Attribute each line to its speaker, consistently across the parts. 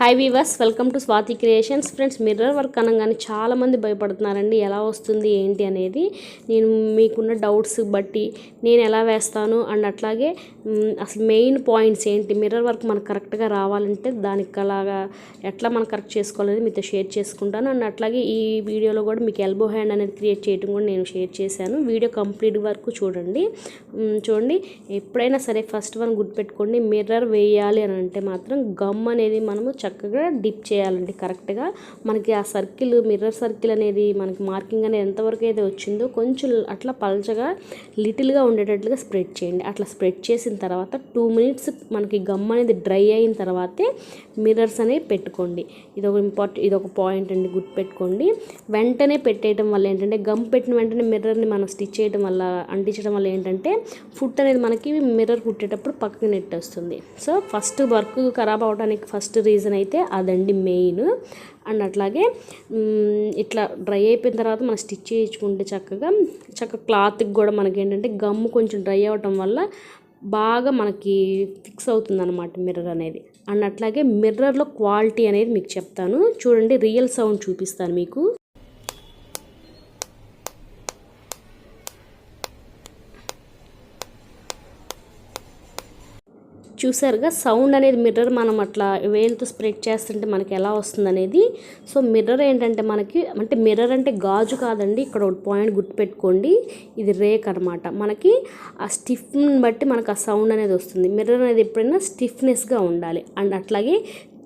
Speaker 1: Hi viewers welcome to Swathi creations friends mirror work అనగానే చాలామంది భయపడుతున్నారండి. ఎలా వస్తుంది ఏంటి అనేది. నేను మీకున్న డౌట్స్ బట్టి నేను ఎలా వేస్తాను అండ్ అట్లాగే అసలు మెయిన్ పాయింట్స్ ఏంటి మిర్రర్ వర్క్ మనకు కరెక్ట్గా రావాలంటే దానికి అలాగా ఎట్లా మనం కరెక్ట్ చేసుకోవాలని మీతో షేర్ చేసుకుంటాను. అండ్ అట్లాగే ఈ వీడియోలో కూడా మీకు ఎల్బో హ్యాండ్ అనేది క్రియేట్ చేయడం కూడా నేను షేర్ చేశాను. వీడియో కంప్లీట్ వరకు చూడండి. చూడండి. ఎప్పుడైనా సరే ఫస్ట్ వన్ గుర్తుపెట్టుకోండి. మిర్రర్ వేయాలి అని అంటే మాత్రం గమ్ అనేది మనము చక్కగా డిప్ చేయాలండి కరెక్ట్గా. మనకి ఆ సర్కిల్ మిర్రర్ సర్కిల్ అనేది మనకి మార్కింగ్ అనేది ఎంతవరకు అయితే వచ్చిందో కొంచెం అట్లా పల్చగా లిటిల్గా ఉండేటట్లుగా స్ప్రెడ్ చేయండి. అట్లా స్ప్రెడ్ చేసిన తర్వాత టూ మినిట్స్ మనకి గమ్ అనేది డ్రై అయిన తర్వాతే మిర్రర్స్ అనేవి పెట్టుకోండి. ఇది ఒక ఇంపార్టెంట్ ఇది ఒక పాయింట్ అండి గుర్తుపెట్టుకోండి. వెంటనే పెట్టేయడం వల్ల ఏంటంటే గమ్ పెట్టిన వెంటనే మిర్రర్ని మనం స్టిచ్ చేయడం వల్ల అంటించడం వల్ల ఏంటంటే ఫుట్ అనేది మనకి మిర్రర్ కుట్టేటప్పుడు పక్కకి నెట్టేస్తుంది. సో ఫస్ట్ వర్క్ ఖరాబ్ అవడానికి ఫస్ట్ రీజన్ అయితే అదండి మెయిన్. అండ్ అట్లాగే ఇట్లా డ్రై అయిపోయిన తర్వాత మనం స్టిచ్ చేయించుకుంటే చక్కగా చక్కగా క్లాత్కి కూడా మనకి ఏంటంటే గమ్ము కొంచెం డ్రై అవ్వటం వల్ల బాగా మనకి ఫిక్స్ అవుతుంది అనమాట మిర్రర్ అనేది. అండ్ అట్లాగే మిర్రర్లో క్వాలిటీ అనేది మీకు చెప్తాను. చూడండి రియల్ సౌండ్ చూపిస్తాను మీకు. చూసారుగా సౌండ్ అనేది మిర్రర్ మనం అట్లా వేలుతో స్ప్రెడ్ చేస్తుంటే మనకి ఎలా వస్తుంది అనేది సో మిర్రర్ ఏంటంటే మనకి అంటే మిర్రర్ అంటే గాజు కాదండి ఇక్కడ ఒక పాయింట్ గుర్తుపెట్టుకోండి. ఇది రేక్ అనమాట మనకి ఆ స్టిఫ్ని బట్టి మనకు ఆ సౌండ్ అనేది వస్తుంది. మిర్రర్ అనేది ఎప్పుడైనా స్టిఫ్నెస్గా ఉండాలి. అండ్ అట్లాగే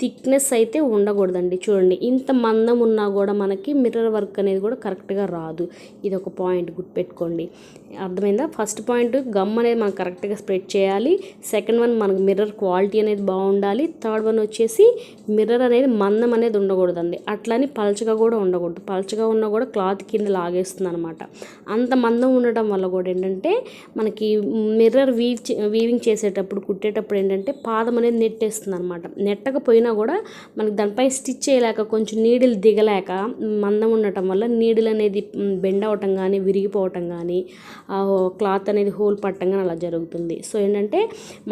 Speaker 1: థిక్నెస్ అయితే ఉండకూడదండి. చూడండి ఇంత మందం ఉన్నా కూడా మనకి మిర్రర్ వర్క్ అనేది కూడా కరెక్ట్గా రాదు. ఇది ఒక పాయింట్ గుర్తుపెట్టుకోండి. అర్థమైందా? ఫస్ట్ పాయింట్ గమ్ అనేది మనం కరెక్ట్గా స్ప్రెడ్ చేయాలి. సెకండ్ వన్ మనకు మిర్రర్ క్వాలిటీ అనేది బాగుండాలి. థర్డ్ వన్ వచ్చేసి మిర్రర్ అనేది మందం అనేది ఉండకూడదండి. అట్లని పలచగా కూడా ఉండకూడదు. పలచగా ఉన్నా కూడా క్లాత్ కింద లాగేస్తుంది అనమాట అంత మందం ఉండటం వల్ల కూడా ఏంటంటే మనకి మిర్రర్ వీవ్ వీవింగ్ చేసేటప్పుడు కుట్టేటప్పుడు ఏంటంటే పాదం అనేది నెట్టేస్తుంది అనమాట నెట్టకపోయినా కూడా మనకి దానిపై స్టిచ్ చేయలేక కొంచెం నీడిల్ దిగలేక మందం ఉండటం వల్ల నీడిల్ అనేది బెండ్ అవటం కానీ విరిగిపోవటం కానీ క్లాత్ అనేది హోల్ పట్టంగా అలా జరుగుతుంది. సో ఏంటంటే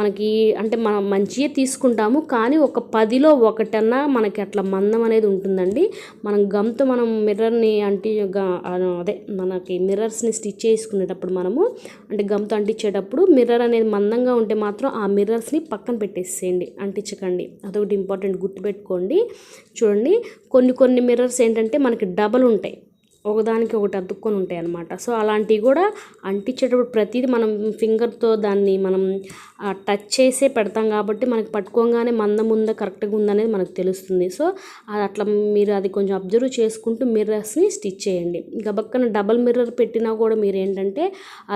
Speaker 1: మనకి అంటే మనం మంచిగా తీసుకుంటాము కానీ ఒక పదిలో ఒకటన్నా మనకి అట్లా మందం అనేది ఉంటుందండి. మనం గమ్తో మనం మిర్రర్ని అంటి అదే మనకి మిర్రర్స్ని స్టిచ్ చేసుకునేటప్పుడు మనము అంటే గమ్తో అంటించేటప్పుడు మిర్రర్ అనేది మందంగా ఉంటే మాత్రం ఆ మిర్రర్స్ని పక్కన పెట్టేసేయండి అంటించకండి. అదొకటి ఇంపార్టెంట్ గుర్తుపెట్టుకోండి. చూడండి కొన్ని కొన్ని మిర్రర్స్ ఏంటంటే మనకి డబల్ ఉంటాయి. ఒకదానికి ఒకటి అతుక్కొని ఉంటాయి అన్నమాట. సో అలాంటివి కూడా అంటించేటప్పుడు ప్రతిదీ మనం ఫింగర్తో దాన్ని మనం టచ్ చేసే పెడతాం కాబట్టి మనకి పట్టుకోగానే మందం ఉందా కరెక్ట్గా ఉందనేది మనకు తెలుస్తుంది. సో అది అట్లా మీరు అది కొంచెం అబ్జర్వ్ చేసుకుంటూ మిర్రర్స్ని స్టిచ్ చేయండి. గబక్కన డబల్ మిర్రర్ పెట్టినా కూడా మీరు ఏంటంటే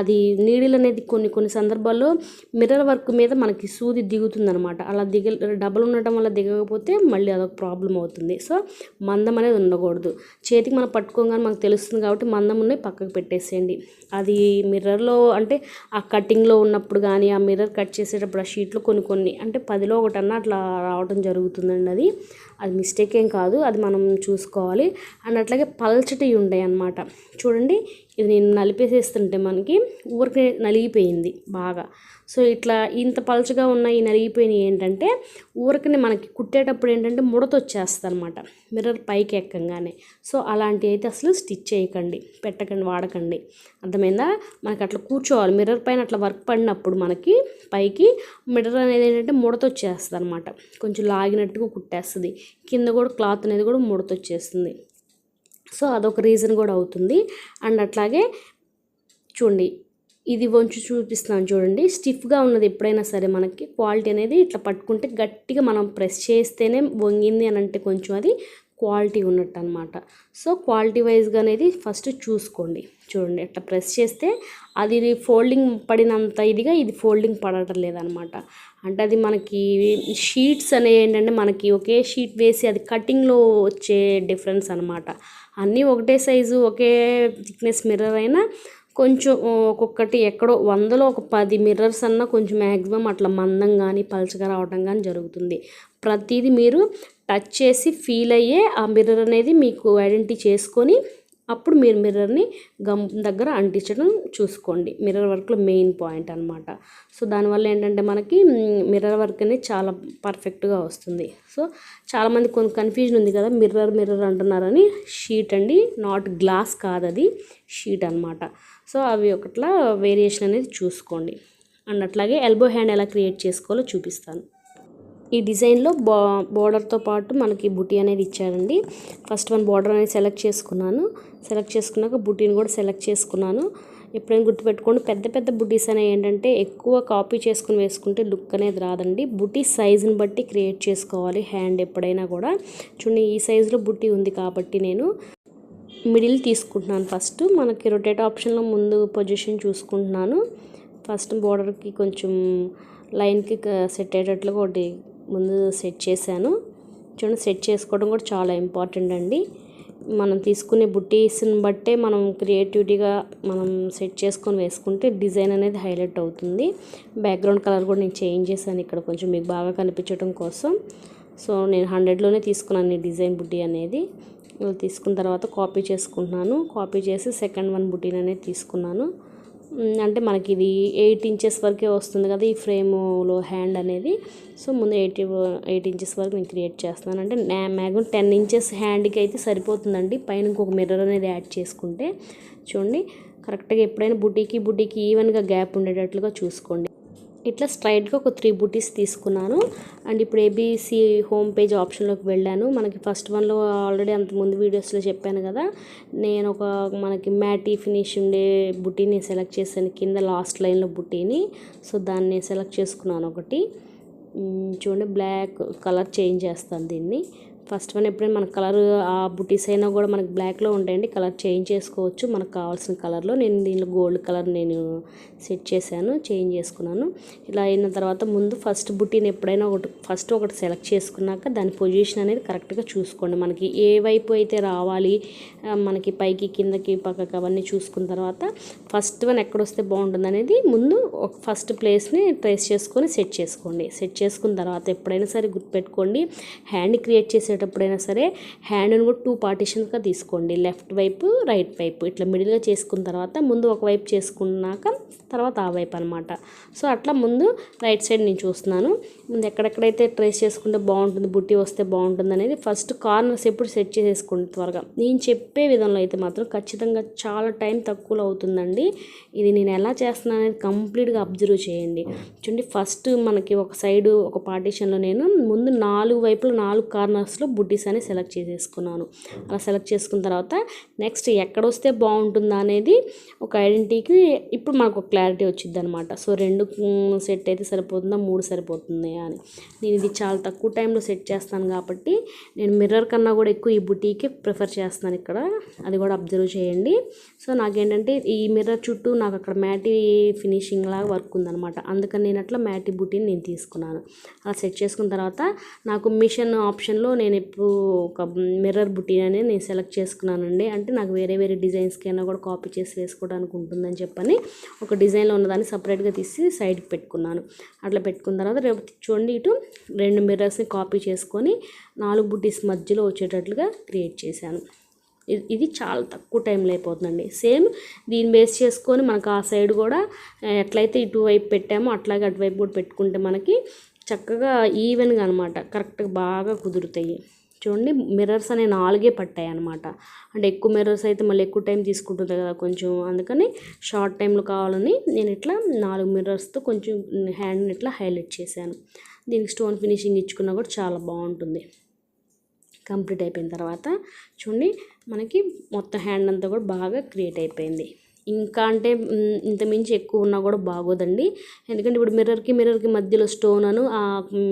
Speaker 1: అది నీడిల్ అనేది కొన్ని కొన్ని సందర్భాల్లో మిర్రర్ వర్క్ మీద మనకి సూది దిగుతుందనమాట అలా దిగ డబల్ ఉండటం వల్ల దిగకపోతే మళ్ళీ అదొక ప్రాబ్లం అవుతుంది. సో మందం అనేది ఉండకూడదు. చేతికి మనం పట్టుకోగానే మనకు తెలుస్తుంది కాబట్టి మందం పక్కకు పెట్టేసేయండి. అది మిర్రర్లో అంటే ఆ కటింగ్లో ఉన్నప్పుడు కానీ ఆ మిర్రర్ కట్ చేసేటప్పుడు ఆ షీట్లు కొన్ని కొన్ని అంటే పదిలో ఒకటన్నా అట్లా రావడం జరుగుతుందండి అది. అది మిస్టేక్ ఏం కాదు అది మనం చూసుకోవాలి. అండ్ అట్లాగే పల్చటి ఉంటాయి అన్నమాట. చూడండి ఇది నేను నలిపేసేస్తుంటే మనకి ఊరికే నలిగిపోయింది బాగా. సో ఇట్లా ఇంత పలచగా ఉన్న ఈ నలిగిపోయినవి ఏంటంటే ఊరికనే మనకి కుట్టేటప్పుడు ఏంటంటే ముడత వచ్చేస్తుంది అనమాట మిర్రర్ పైకి ఎక్కంగానే. సో అలాంటివి అయితే అసలు స్టిచ్ చేయకండి పెట్టకండి వాడకండి. అర్థమైందా? మనకి అట్లా కూర్చోవాలి. మిర్రర్ పైన అట్లా వర్క్ పడినప్పుడు మనకి పైకి మిర్రర్ అనేది ఏంటంటే ముడత వచ్చేస్తుంది అనమాట కొంచెం లాగినట్టుగా కుట్టేస్తుంది. కింద కూడా క్లాత్ అనేది కూడా ముడత వచ్చేస్తుంది సో అదొక రీజన్ కూడా అవుతుంది. అండ్ అట్లాగే చూడండి ఇది వంచు చూపిస్తున్నాను చూడండి. స్టిఫ్గా ఉన్నది ఎప్పుడైనా సరే మనకి క్వాలిటీ అనేది ఇట్లా పట్టుకుంటే గట్టిగా మనం ప్రెస్ చేస్తేనే వంగింది అని అంటే కొంచెం అది క్వాలిటీ ఉన్నట్టు అనమాట సో క్వాలిటీ వైజ్గా అనేది ఫస్ట్ చూసుకోండి. చూడండి అట్లా ప్రెస్ చేస్తే అది ఫోల్డింగ్ పడినంత ఇదిగా ఇది ఫోల్డింగ్ పడటం లేదనమాట అంటే అది మనకి షీట్స్ అనేవి ఏంటంటే మనకి ఒకే షీట్ వేసి అది కటింగ్లో వచ్చే డిఫరెన్స్ అనమాట అన్నీ ఒకటే సైజు ఒకే థిక్నెస్ మిర్రర్ అయినా కొంచెం ఒక్కొక్కటి ఎక్కడో వందలో ఒక పది మిర్రర్స్ అన్నా కొంచెం మ్యాక్సిమం అట్లా మందం కానీ పలచగా రావడం కానీ జరుగుతుంది. ప్రతిదీ మీరు టచ్ చేసి ఫీల్ అయ్యే ఆ మిర్రర్ అనేది మీకు ఐడెంటిటీ చేసుకొని అప్పుడు మీరు మిర్రర్ని గమ్ దగ్గర అంటించడం చూసుకోండి. మిర్రర్ వర్క్లో మెయిన్ పాయింట్ అనమాట సో దానివల్ల ఏంటంటే మనకి మిర్రర్ వర్క్ అనేది చాలా పర్ఫెక్ట్గా వస్తుంది. సో చాలామంది కొంత కన్ఫ్యూజన్ ఉంది కదా మిర్రర్ మిర్రర్ అంటున్నారని. షీట్ అండి నాట్ గ్లాస్ కాదు అది షీట్ అనమాట సో అవి ఒకట్లా వేరియేషన్ అనేది చూసుకోండి. అండ్ అట్లాగే ఎల్బో హ్యాండ్ ఎలా క్రియేట్ చేసుకోవాలో చూపిస్తాను. ఈ డిజైన్లో బా బార్డర్తో పాటు మనకి బుటీ అనేది ఇచ్చారండి. ఫస్ట్ వన్ బార్డర్ అనేది సెలెక్ట్ చేసుకున్నాను. సెలెక్ట్ చేసుకున్నాక బుటీని కూడా సెలెక్ట్ చేసుకున్నాను. ఎప్పుడైనా గుర్తుపెట్టుకోండి పెద్ద పెద్ద బుటీస్ అనేవి ఏంటంటే ఎక్కువ కాపీ చేసుకుని వేసుకుంటే లుక్ అనేది రాదండి. బుటీ సైజుని బట్టి క్రియేట్ చేసుకోవాలి హ్యాండ్ ఎప్పుడైనా కూడా. చూడండి ఈ సైజులో బుటీ ఉంది కాబట్టి నేను మిడిల్ తీసుకుంటున్నాను ఫస్ట్. మనకి రొటేట్ ఆప్షన్లో ముందు పొజిషన్ చూసుకుంటున్నాను. ఫస్ట్ బోర్డర్కి కొంచెం లైన్కి సెట్ అయ్యేటట్లుగా ఒకటి ముందు సెట్ చేశాను. చూడండి సెట్ చేసుకోవడం కూడా చాలా ఇంపార్టెంట్ అండి. మనం తీసుకునే బుట్టీస్ని బట్టే మనం క్రియేటివిటీగా మనం సెట్ చేసుకొని వేసుకుంటే డిజైన్ అనేది హైలైట్ అవుతుంది. బ్యాక్గ్రౌండ్ కలర్ కూడా నేను చేంజ్ చేశాను ఇక్కడ కొంచెం మీకు బాగా కనిపించడం కోసం. సో నేను హండ్రెడ్లోనే తీసుకున్నాను ఈ డిజైన్ బుట్టి అనేది. తీసుకున్న తర్వాత కాపీ చేసుకుంటున్నాను. కాపీ చేసి సెకండ్ వన్ బుటీని అనేది తీసుకున్నాను. అంటే మనకి ఇది ఎయిట్ ఇంచెస్ వరకే వస్తుంది కదా ఈ ఫ్రేమ్లో హ్యాండ్ అనేది. సో ముందు ఎయిట్ ఎయిట్ ఇంచెస్ వరకు నేను క్రియేట్ చేస్తున్నాను. అంటే మ్యాక్సిమం టెన్ ఇంచెస్ హ్యాండ్కి అయితే సరిపోతుందండి. పైన ఇంకొక మిర్రర్ అనేది యాడ్ చేసుకుంటే చూడండి కరెక్ట్గా ఎప్పుడైనా బుటీకి బుటీకి ఈవెన్గా గ్యాప్ ఉండేటట్లుగా చూసుకోండి. ఇట్లా స్ట్రైట్గా ఒక త్రీ బుటీస్ తీసుకున్నాను. అండ్ ఇప్పుడు ఏబీసీ హోమ్ పేజ్ ఆప్షన్లోకి వెళ్ళాను. మనకి ఫస్ట్ వన్లో ఆల్రెడీ అంత ముందు వీడియోస్లో చెప్పాను కదా నేను ఒక మనకి మ్యాటీ ఫినిష్ ఉండే బుటీని సెలెక్ట్ చేశాను కింద లాస్ట్ లైన్లో బుటీని. సో దాన్ని సెలెక్ట్ చేసుకున్నాను ఒకటి. చూడండి బ్లాక్ కలర్ చేంజ్ చేస్తాను దీన్ని. ఫస్ట్ వన్ ఎప్పుడైనా మన కలర్ ఆ బుటీస్ అయినా కూడా మనకు బ్లాక్లో ఉంటాయండి. కలర్ చేంజ్ చేసుకోవచ్చు. మనకు కావాల్సిన కలర్లో నేను దీనిలో గోల్డ్ కలర్ నేను సెట్ చేశాను చేంజ్ చేసుకున్నాను. ఇలా అయిన తర్వాత ముందు ఫస్ట్ బుటీని ఎప్పుడైనా ఒకటి ఫస్ట్ ఒకటి సెలెక్ట్ చేసుకున్నాక దాని పొజిషన్ అనేది కరెక్ట్గా చూసుకోండి. మనకి ఏ వైపు అయితే రావాలి మనకి పైకి కిందకి పక్కకి అవన్నీ చూసుకున్న తర్వాత ఫస్ట్ వన్ ఎక్కడొస్తే బాగుంటుంది అనేది ముందు ఒక ఫస్ట్ ప్లేస్ని ట్రేస్ చేసుకొని సెట్ చేసుకోండి. సెట్ చేసుకున్న తర్వాత ఎప్పుడైనా సరే గుర్తుపెట్టుకోండి. హ్యాండ్ క్రియేట్ చేసే చేసేటప్పుడైనా సరే హ్యాండ్ని కూడా టూ పార్టీషన్గా తీసుకోండి. లెఫ్ట్ వైపు రైట్ వైపు. ఇట్లా మిడిల్గా చేసుకున్న తర్వాత ముందు ఒక వైపు చేసుకున్నాక తర్వాత ఆ వైపు అనమాట సో అట్లా ముందు రైట్ సైడ్ నేను చూస్తున్నాను. ముందు ఎక్కడెక్కడైతే ట్రేస్ చేసుకుంటే బాగుంటుంది బుట్టి వస్తే బాగుంటుంది అనేది ఫస్ట్ కార్నర్స్ ఎప్పుడు సెట్ చేసేసుకోండి త్వరగా. నేను చెప్పే విధంలో అయితే మాత్రం ఖచ్చితంగా చాలా టైం తక్కువలో అవుతుందండి. ఇది నేను ఎలా చేస్తున్నాను అనేది కంప్లీట్గా అబ్జర్వ్ చేయండి. చూడండి ఫస్ట్ మనకి ఒక సైడు ఒక పార్టీషన్లో నేను ముందు నాలుగు వైపులు నాలుగు కార్నర్స్లో బుడ్డీస్ అని సెలెక్ట్ చేసేసుకున్నాను. అలా సెలెక్ట్ చేసుకున్న తర్వాత నెక్స్ట్ ఎక్కడ వస్తే బాగుంటుందా అనేది ఒక ఐడెంటిటీకి ఇప్పుడు మనకు ఒక క్లారిటీ వచ్చింది అనమాట సో రెండు సెట్ అయితే సరిపోతుందా? మూడు సరిపోతుంది అని. నేను ఇది చాలా తక్కువ టైంలో సెట్ చేస్తాను కాబట్టి నేను మిర్రర్ కన్నా కూడా ఎక్కువ ఈ బుటీకే ప్రిఫర్ చేస్తున్నాను ఇక్కడ. అది కూడా అబ్జర్వ్ చేయండి. సో నాకేంటంటే ఈ మిర్రర్ చుట్టూ నాకు అక్కడ మ్యాటీ ఫినిషింగ్ లాగా వర్క్ ఉందనమాట అందుకని నేను అట్లా మ్యాటీ బుటీని నేను తీసుకున్నాను. అలా సెట్ చేసుకున్న తర్వాత నాకు మిషన్ ఆప్షన్లో నేను నెప్పు ఒక మిర్రర్ బుటీ అనేది నేను సెలెక్ట్ చేసుకున్నానండి. అంటే నాకు వేరే వేరే డిజైన్స్కి అయినా కూడా కాపీ చేసి వేసుకోవడానికి ఉంటుందని చెప్పని ఒక డిజైన్లో ఉన్నదాన్ని సపరేట్గా తీసి సైడ్కి పెట్టుకున్నాను. అట్లా పెట్టుకున్న తర్వాత రేపు చూడండి ఇటు రెండు మిర్రర్స్ని కాపీ చేసుకొని నాలుగు బుటీస్ మధ్యలో వచ్చేటట్లుగా క్రియేట్ చేశాను. ఇది- ఇది చాలా తక్కువ టైంలో అయిపోతుందండి. సేమ్ దీన్ని బేస్ చేసుకొని మనకు ఆ సైడ్ కూడా ఎట్లయితే ఇటువైపు పెట్టామో అట్లాగే అటువైపు కూడా పెట్టుకుంటే మనకి చక్కగా ఈవెన్గా అనమాట కరెక్ట్గా బాగా కుదురుతాయి. చూడండి మిర్రర్స్ అనే నాలుగే పట్టాయి అనమాట అంటే ఎక్కువ మిర్రర్స్ అయితే మళ్ళీ ఎక్కువ టైం తీసుకుంటుంది కదా కొంచెం. అందుకని షార్ట్ టైంలో కావాలని నేను ఇట్లా నాలుగు మిర్రర్స్తో కొంచెం హ్యాండ్ని ఇట్లా హైలైట్ చేశాను. దీనికి స్టోన్ ఫినిషింగ్ ఇచ్చుకున్నా కూడా చాలా బాగుంటుంది. కంప్లీట్ అయిపోయిన తర్వాత చూడండి మనకి మొత్తం హ్యాండ్ అంతా కూడా బాగా క్రియేట్ అయిపోయింది. ఇంకా అంటే ఇంతమించి ఎక్కువ ఉన్నా కూడా బాగోదండి. ఎందుకంటే ఇప్పుడు మిర్రర్కి మిర్రర్కి మధ్యలో స్టోన్ అను ఆ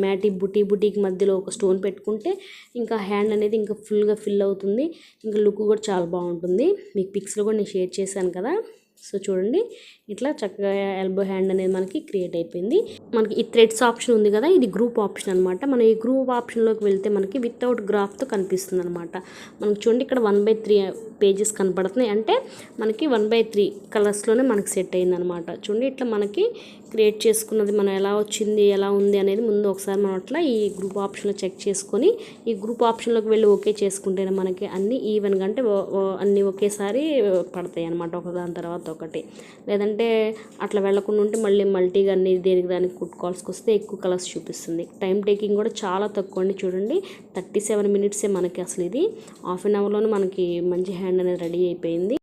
Speaker 1: మ్యాటి బుటీ బుటీకి మధ్యలో ఒక స్టోన్ పెట్టుకుంటే ఇంకా హ్యాండ్ అనేది ఇంకా ఫుల్గా ఫిల్ అవుతుంది. ఇంకా లుక్ కూడా చాలా బాగుంటుంది. మీకు పిక్స్లో కూడా నేను షేర్ చేశాను కదా. సో చూడండి ఇట్లా చక్కగా ఎల్బో హ్యాండ్ అనేది మనకి క్రియేట్ అయిపోయింది. మనకి ఈ థ్రెడ్స్ ఆప్షన్ ఉంది కదా ఇది గ్రూప్ ఆప్షన్ అనమాట మనం ఈ గ్రూప్ ఆప్షన్లోకి వెళ్తే మనకి వితౌట్ గ్రాఫ్తో కనిపిస్తుంది అనమాట మనకి చూడండి ఇక్కడ వన్ బై త్రీ పేజెస్ కనపడుతున్నాయి. అంటే మనకి వన్ బై త్రీ కలర్స్లోనే మనకి సెట్ అయింది అనమాట చూడండి ఇట్లా మనకి క్రియేట్ చేసుకున్నది మనం ఎలా వచ్చింది ఎలా ఉంది అనేది ముందు ఒకసారి మనం అట్లా ఈ గ్రూప్ ఆప్షన్లో చెక్ చేసుకొని ఈ గ్రూప్ ఆప్షన్లోకి వెళ్ళి ఓకే చేసుకుంటేనే మనకి అన్నీ ఈవెన్ అంటే అన్నీ ఒకేసారి పడతాయి అనమాట ఒకదాని తర్వాత ఒకటి. లేదంటే అట్లా వెళ్ళకుండా ఉంటే మళ్ళీ మల్టీగా అన్ని దేనికి దానికి కుట్టుకోవాల్సి వస్తే ఎక్కువ కలర్స్ చూపిస్తుంది. టైం టేకింగ్ కూడా చాలా తక్కువ అండి చూడండి. థర్టీ సెవెన్ మినిట్సే మనకి అసలు ఇది. హాఫ్ అన్ అవర్లోనే మనకి మంచి హ్యాండ్ అనేది రెడీ అయిపోయింది.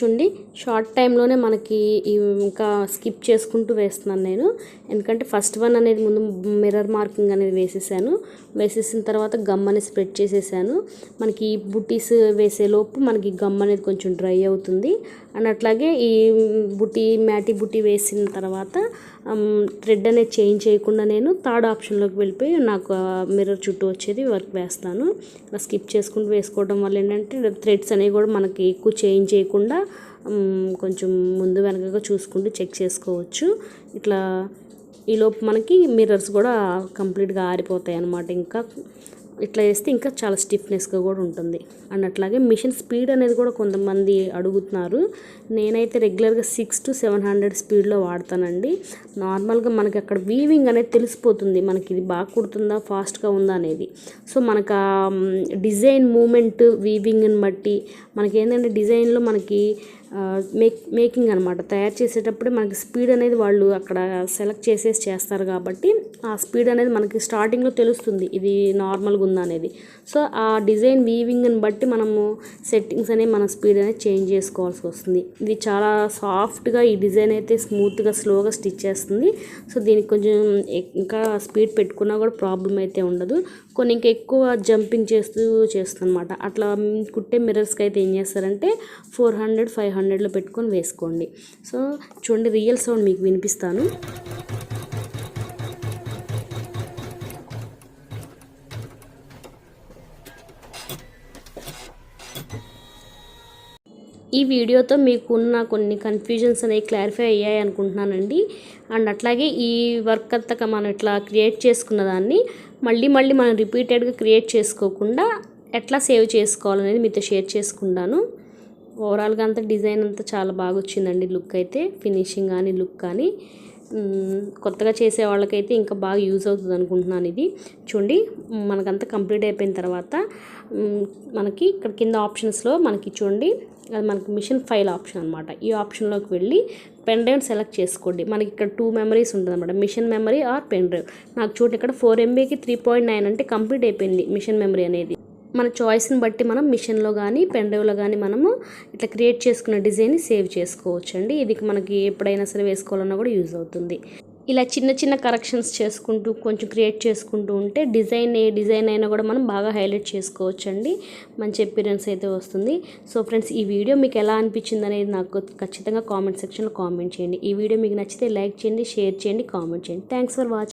Speaker 1: కూర్చుండి షార్ట్ టైంలోనే మనకి ఇంకా స్కిప్ చేసుకుంటూ వేస్తున్నాను నేను. ఎందుకంటే ఫస్ట్ వన్ అనేది ముందు మిర్రర్ మార్కింగ్ అనేది వేసేసాను. వేసేసిన తర్వాత గమ్ అనేది స్ప్రెడ్ చేసేసాను. మనకి ఈ బుటీస్ వేసేలోపు మనకి గమ్ అనేది కొంచెం డ్రై అవుతుంది. అండ్ అట్లాగే ఈ బుటీ మ్యాటి బుటీ వేసిన తర్వాత థ్రెడ్ అనేది చేంజ్ చేయకుండా నేను థర్డ్ ఆప్షన్లోకి వెళ్ళిపోయి నాకు మిర్రర్ చుట్టూ వచ్చేది వర్క్ వేస్తాను. అలా స్కిప్ చేసుకుంటూ వేసుకోవడం వల్ల ఏంటంటే థ్రెడ్స్ అనేవి కూడా మనకి ఎక్కువ చేంజ్ చేయకుండా కొంచెం ముందు వెనకగా చూసుకుంటూ చెక్ చేసుకోవచ్చు. ఇట్లా ఈలోపు మనకి మిర్రర్స్ కూడా కంప్లీట్గా ఆరిపోతాయి అన్నమాట. ఇంకా ఇట్లా చేస్తే ఇంకా చాలా స్టిఫ్నెస్గా కూడా ఉంటుంది. అండ్ అట్లాగే మిషన్ స్పీడ్ అనేది కూడా కొంతమంది అడుగుతున్నారు. నేనైతే రెగ్యులర్గా సిక్స్ టు సెవెన్ హండ్రెడ్ స్పీడ్లో వాడతానండి. నార్మల్గా మనకి అక్కడ వీవింగ్ అనేది తెలిసిపోతుంది. మనకి ఇది బాగా కుడుతుందా ఫాస్ట్గా ఉందా అనేది. సో మనకు ఆ డిజైన్ మూమెంట్ వీవింగ్ని బట్టి మనకి ఏంటంటే డిజైన్లో మనకి మేక్ మేకింగ్ అనమాట తయారు చేసేటప్పుడే మనకి స్పీడ్ అనేది వాళ్ళు అక్కడ సెలెక్ట్ చేసేసి చేస్తారు కాబట్టి ఆ స్పీడ్ అనేది మనకి స్టార్టింగ్లో తెలుస్తుంది. ఇది నార్మల్గా ఉందా అనేది. సో ఆ డిజైన్ వీవింగ్ని బట్టి మనము సెట్టింగ్స్ అనేవి మన స్పీడ్ అనేది చేంజ్ చేసుకోవాల్సి వస్తుంది. ఇది చాలా సాఫ్ట్గా ఈ డిజైన్ అయితే స్మూత్గా స్లోగా స్టిచ్ చేస్తుంది. సో దీనికి కొంచెం ఇంకా స్పీడ్ పెట్టుకున్నా కూడా ప్రాబ్లం అయితే ఉండదు. కొన్ని ఇంకా ఎక్కువ జంపింగ్ చేస్తూ చేస్తుంది అనమాట అట్లా కుట్టే మిర్రర్స్కి అయితే ఏం చేస్తారంటే ఫోర్ హండ్రెడ్ ఫైవ్ హండ్రెడ్లో పెట్టుకొని వేసుకోండి. సో చూడండి రియల్ సౌండ్ మీకు వినిపిస్తాను. ఈ వీడియోతో మీకున్న కొన్ని కన్ఫ్యూజన్స్ అనేవి క్లారిఫై అయ్యాయి అనుకుంటున్నానండి. అండ్ అట్లాగే ఈ వర్క్ అంతా మనం ఇట్లా క్రియేట్ చేసుకున్న దాన్ని మళ్ళీ మళ్ళీ మనం రిపీటెడ్గా క్రియేట్ చేసుకోకుండా ఎట్లా సేవ్ చేసుకోవాలనేది మీతో షేర్ చేసుకుంటాను. ఓవరాల్గా అంతా డిజైన్ అంతా చాలా బాగా వచ్చిందండి లుక్ అయితే ఫినిషింగ్ కానీ లుక్ కానీ. కొత్తగా చేసే వాళ్ళకైతే ఇంకా బాగా యూజ్ అవుతుంది అనుకుంటున్నాను ఇది. చూడండి మనకంతా కంప్లీట్ అయిపోయిన తర్వాత మనకి ఇక్కడ కింద ఆప్షన్స్లో మనకి చూడండి అది మనకి మిషన్ ఫైల్ ఆప్షన్ అనమాట ఈ ఆప్షన్లోకి వెళ్ళి పెన్ డ్రైవ్ సెలెక్ట్ చేసుకోండి. మనకి ఇక్కడ టూ మెమరీస్ ఉంటుంది అనమాట machine memory or pen drive. నాకు చూడండి ఇక్కడ ఫోర్ ఎంబీకి త్రీ పాయింట్ నైన్ అంటే కంప్లీట్ అయిపోయింది మిషన్ మెమరీ అనేది. మన చాయిస్ని బట్టి మనం మిషన్లో కానీ పెండవ్లో కానీ మనము ఇట్లా క్రియేట్ చేసుకున్న డిజైన్ని సేవ్ చేసుకోవచ్చు అండి ఇది మనకి ఎప్పుడైనా సరే వేసుకోవాలన్నా కూడా యూజ్ అవుతుంది. ఇలా చిన్న చిన్న కరెక్షన్స్ చేసుకుంటూ కొంచెం క్రియేట్ చేసుకుంటూ ఉంటే డిజైన్ ఏ డిజైన్ అయినా కూడా మనం బాగా హైలైట్ చేసుకోవచ్చు అండి మంచి ఎపీరియన్స్ అయితే వస్తుంది. సో ఫ్రెండ్స్ ఈ వీడియో మీకు ఎలా అనిపించింది అనేది నాకు ఖచ్చితంగా కామెంట్ సెక్షన్లో కామెంట్ చేయండి. ఈ వీడియో మీకు నచ్చితే లైక్ చేయండి షేర్ చేయండి కామెంట్ చేయండి. Thanks for watching